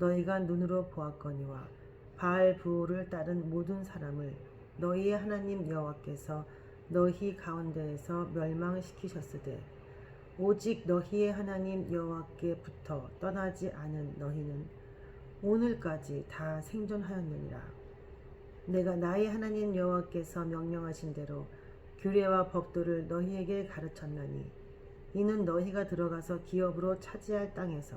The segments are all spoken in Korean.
너희가 눈으로 보았거니와 바알부올을 따른 모든 사람을 너희의 하나님 여호와께서 너희 가운데에서 멸망시키셨으되 오직 너희의 하나님 여호와께부터 떠나지 않은 너희는 오늘까지 다 생존하였느니라. 내가 나의 하나님 여호와께서 명령하신 대로 규례와 법도를 너희에게 가르쳤나니 이는 너희가 들어가서 기업으로 차지할 땅에서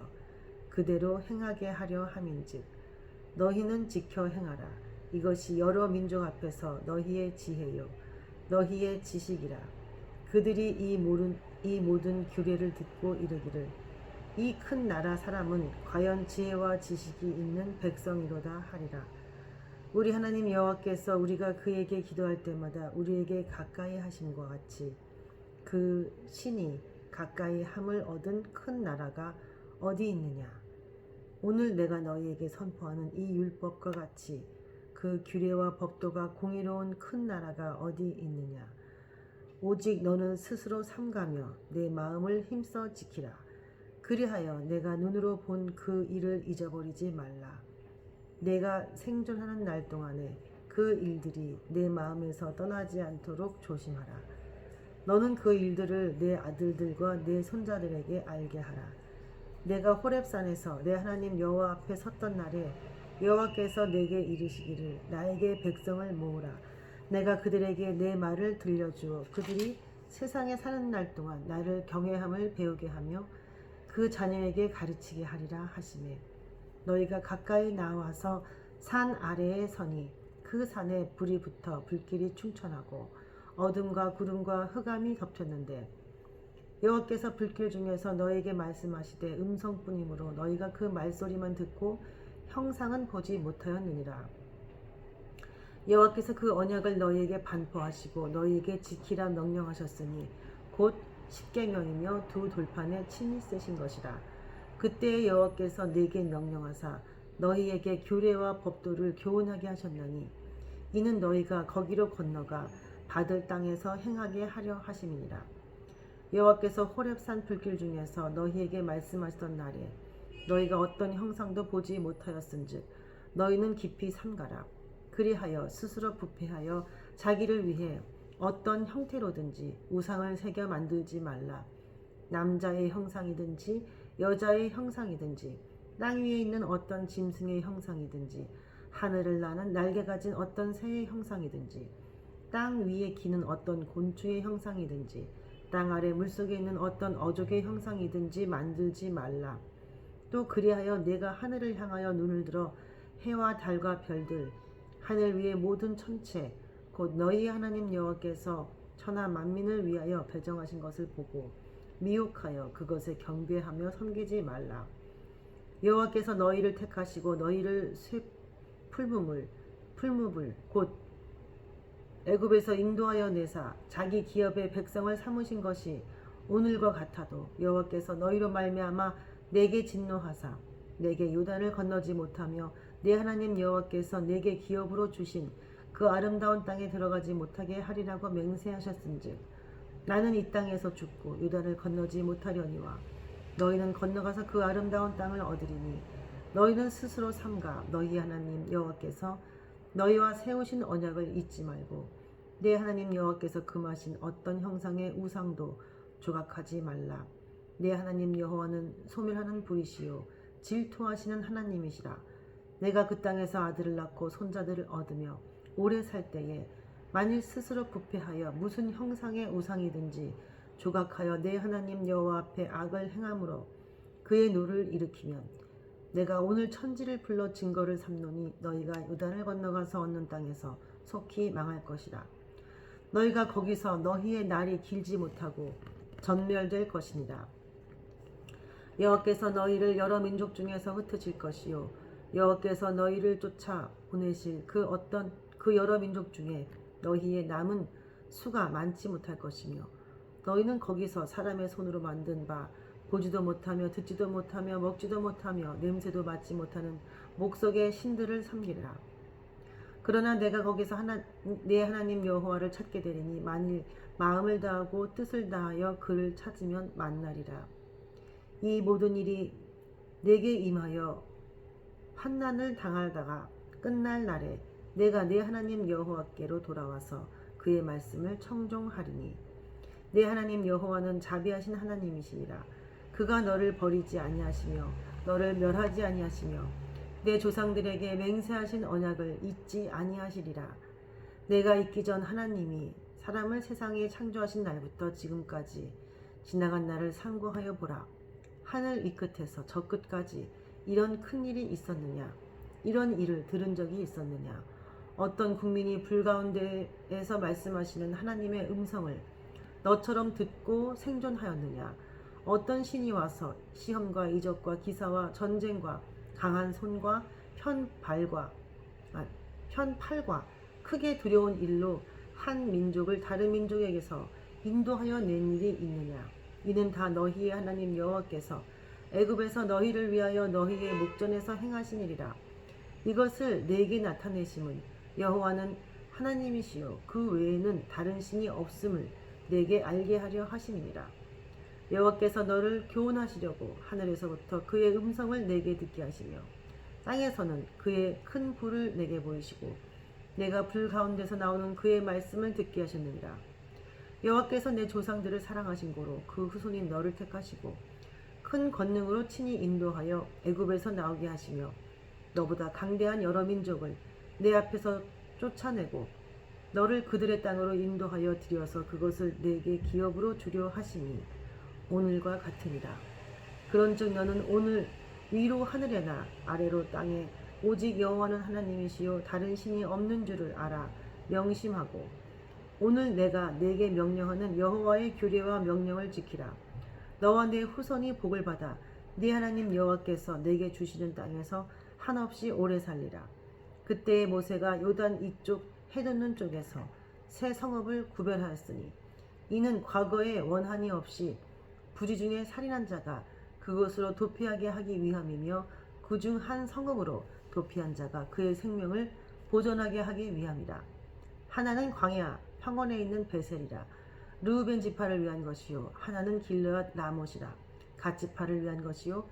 그대로 행하게 하려 함인즉 너희는 지켜 행하라. 이것이 여러 민족 앞에서 너희의 지혜요. 너희의 지식이라. 그들이 이 모든 이 모든 규례를 듣고 이르기를 이 큰 나라 사람은 과연 지혜와 지식이 있는 백성이로다 하리라. 우리 하나님 여호와께서 우리가 그에게 기도할 때마다 우리에게 가까이 하심과 같이 그 신이 가까이 함을 얻은 큰 나라가 어디 있느냐 오늘 내가 너희에게 선포하는 이 율법과 같이 그 규례와 법도가 공의로운 큰 나라가 어디 있느냐? 오직 너는 스스로 삼가며 내 마음을 힘써 지키라. 그리하여 내가 눈으로 본 그 일을 잊어버리지 말라. 내가 생존하는 날 동안에 그 일들이 내 마음에서 떠나지 않도록 조심하라. 너는 그 일들을 내 아들들과 내 손자들에게 알게 하라 내가 호렙산에서 내 하나님 여호와 앞에 섰던 날에 여호와께서 내게 이르시기를 나에게 백성을 모으라. 내가 그들에게 내 말을 들려주어 그들이 세상에 사는 날 동안 나를 경외함을 배우게 하며 그 자녀에게 가르치게 하리라 하시매 너희가 가까이 나와서 산 아래에 서니 그 산에 불이 붙어 불길이 충천하고 어둠과 구름과 흑암이 덮쳤는데 여호와께서 불길 중에서 너에게 말씀하시되 음성뿐이므로 너희가 그 말소리만 듣고 형상은 보지 못하였느니라. 여호와께서 그 언약을 너희에게 반포하시고 너희에게 지키라 명령하셨으니 곧 십계명이며 두 돌판에 친히 쓰신 것이라. 그때 여호와께서 내게 명령하사 너희에게 규례와 법도를 교훈하게 하셨나니 이는 너희가 거기로 건너가 받을 땅에서 행하게 하려 하심이니라. 여호와께서 호렙산 불길 중에서 너희에게 말씀하시던 날에 너희가 어떤 형상도 보지 못하였은즉 너희는 깊이 삼가라. 그리하여 스스로 부패하여 자기를 위해 어떤 형태로든지 우상을 새겨 만들지 말라. 남자의 형상이든지 여자의 형상이든지 땅 위에 있는 어떤 짐승의 형상이든지 하늘을 나는 날개 가진 어떤 새의 형상이든지 땅 위에 기는 어떤 곤충의 형상이든지 땅 아래 물속에 있는 어떤 어족의 형상이든지 만들지 말라. 또 그리하여 내가 하늘을 향하여 눈을 들어 해와 달과 별들 하늘 위의 모든 천체 곧 너희 하나님 여호와께서 천하 만민을 위하여 배정하신 것을 보고 미혹하여 그것에 경배하며 섬기지 말라. 여호와께서 너희를 택하시고 너희를 쇠 풀무물 풀무불 곧 애굽에서 인도하여 내사 자기 기업의 백성을 삼으신 것이 오늘과 같아도 여호와께서 너희로 말미암아 내게 진노하사 내게 요단을 건너지 못하며 내 하나님 여호와께서 내게 기업으로 주신 그 아름다운 땅에 들어가지 못하게 하리라고 맹세하셨은즉 나는 이 땅에서 죽고 요단을 건너지 못하려니와 너희는 건너가서 그 아름다운 땅을 얻으리니 너희는 스스로 삼가 너희 하나님 여호와께서 너희와 세우신 언약을 잊지 말고 내 하나님 여호와께서 금하신 어떤 형상의 우상도 조각하지 말라. 내 하나님 여호와는 소멸하는 불이시요 질투하시는 하나님이시라. 내가 그 땅에서 아들을 낳고 손자들을 얻으며 오래 살 때에 만일 스스로 부패하여 무슨 형상의 우상이든지 조각하여 내 하나님 여호와 앞에 악을 행함으로 그의 노를 일으키면 내가 오늘 천지를 불러 증거를 삼노니 너희가 요단을 건너가서 얻는 땅에서 속히 망할 것이라. 너희가 거기서 너희의 날이 길지 못하고 전멸될 것이니라. 여호와께서 너희를 여러 민족 중에서 흩으실 것이요 여호와께서 너희를 쫓아 보내실 그 어떤 그 여러 민족 중에 너희의 남은 수가 많지 못할 것이며 너희는 거기서 사람의 손으로 만든 바 보지도 못하며 듣지도 못하며 먹지도 못하며 냄새도 맡지 못하는 목석의 신들을 섬기리라. 그러나 내가 거기서 하나, 내 하나님 여호와를 찾게 되리니 만일 마음을 다하고 뜻을 다하여 그를 찾으면 만나리라. 이 모든 일이 내게 임하여 환난을 당하다가 끝날 날에 내가 내 하나님 여호와께로 돌아와서 그의 말씀을 청종하리니 내 하나님 여호와는 자비하신 하나님이시니라 그가 너를 버리지 아니하시며 너를 멸하지 아니하시며 내 조상들에게 맹세하신 언약을 잊지 아니하시리라. 내가 있기 전 하나님이 사람을 세상에 창조하신 날부터 지금까지 지나간 날을 상고하여 보라. 하늘 이 끝에서 저 끝까지 이런 큰 일이 있었느냐? 이런 일을 들은 적이 있었느냐? 어떤 국민이 불 가운데에서 말씀하시는 하나님의 음성을 너처럼 듣고 생존하였느냐 어떤 신이 와서 시험과 이적과 기사와 전쟁과 강한 손과 편발과 아, 편팔과 크게 두려운 일로 한 민족을 다른 민족에게서 인도하여 낸 일이 있느냐. 이는 다 너희의 하나님 여호와께서 애굽에서 너희를 위하여 너희의 목전에서 행하신 일이라. 이것을 내게 나타내심은 여호와는 하나님이시요. 그 외에는 다른 신이 없음을 내게 알게 하려 하심이니라 여호와께서 너를 교훈하시려고 하늘에서부터 그의 음성을 내게 듣게 하시며 땅에서는 그의 큰 불을 내게 보이시고 내가 불 가운데서 나오는 그의 말씀을 듣게 하셨느니라. 여호와께서 내 조상들을 사랑하신 고로 그 후손인 너를 택하시고 큰 권능으로 친히 인도하여 애굽에서 나오게 하시며 너보다 강대한 여러 민족을 내 앞에서 쫓아내고 너를 그들의 땅으로 인도하여 들여서 그것을 내게 기업으로 주려 하시니 오늘과 같으니라. 그런즉 너는 오늘 위로 하늘에나 아래로 땅에 오직 여호와는 하나님이시요 다른 신이 없는 줄을 알아 명심하고 오늘 내가 내게 명령하는 여호와의 규례와 명령을 지키라. 너와 내 후손이 복을 받아 네 하나님 여호와께서 내게 주시는 땅에서 한없이 오래 살리라. 그때에 모세가 요단 이쪽 해돋는 쪽에서 새 성읍을 구별하였으니 이는 과거에 원한이 없이 부지 중에 살인한 자가 그것으로 도피하게 하기 위함이며 그 중 한 성읍으로 도피한 자가 그의 생명을 보존하게 하기 위함이라. 하나는 광야 평원에 있는 베셀이라. 르우벤 지파를 위한 것이요 하나는 길르앗 라못이라. 갓 지파를 위한 것이요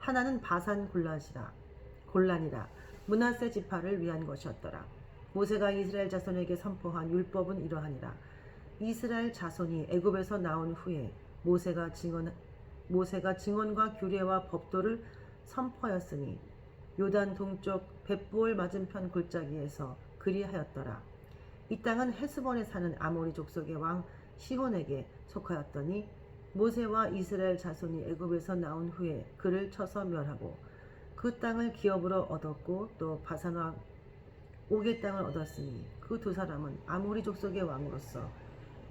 하나는 바산 골란이라. 골란이라. 문하세 지파를 위한 것이었더라. 모세가 이스라엘 자손에게 선포한 율법은 이러하니라. 이스라엘 자손이 애굽에서 나온 후에 모세가 증언 모세가 증언과 규례와 법도를 선포하였으니 요단 동쪽 벳부올 맞은편 골짜기에서 그리하였더라. 이 땅은 헤스본에 사는 아모리 족속의 왕 시혼에게 속하였더니 모세와 이스라엘 자손이 애굽에서 나온 후에 그를 쳐서 멸하고 그 땅을 기업으로 얻었고 또 바산 왕 옥의 땅을 얻었으니 그 두 사람은 아모리 족속의 왕으로서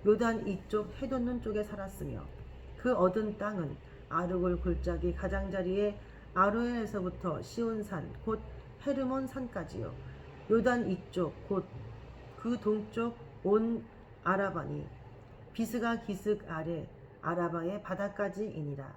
요단 이쪽 해돋는 쪽에 살았으며 그 얻은 땅은 아르골 골짜기 가장자리에 아로엘에서부터 시온산 곧 헤르몬 산까지요. 요단 이쪽 곧 그 동쪽 온 아라바니 비스가 기슭 아래 아라바의 바다까지이니라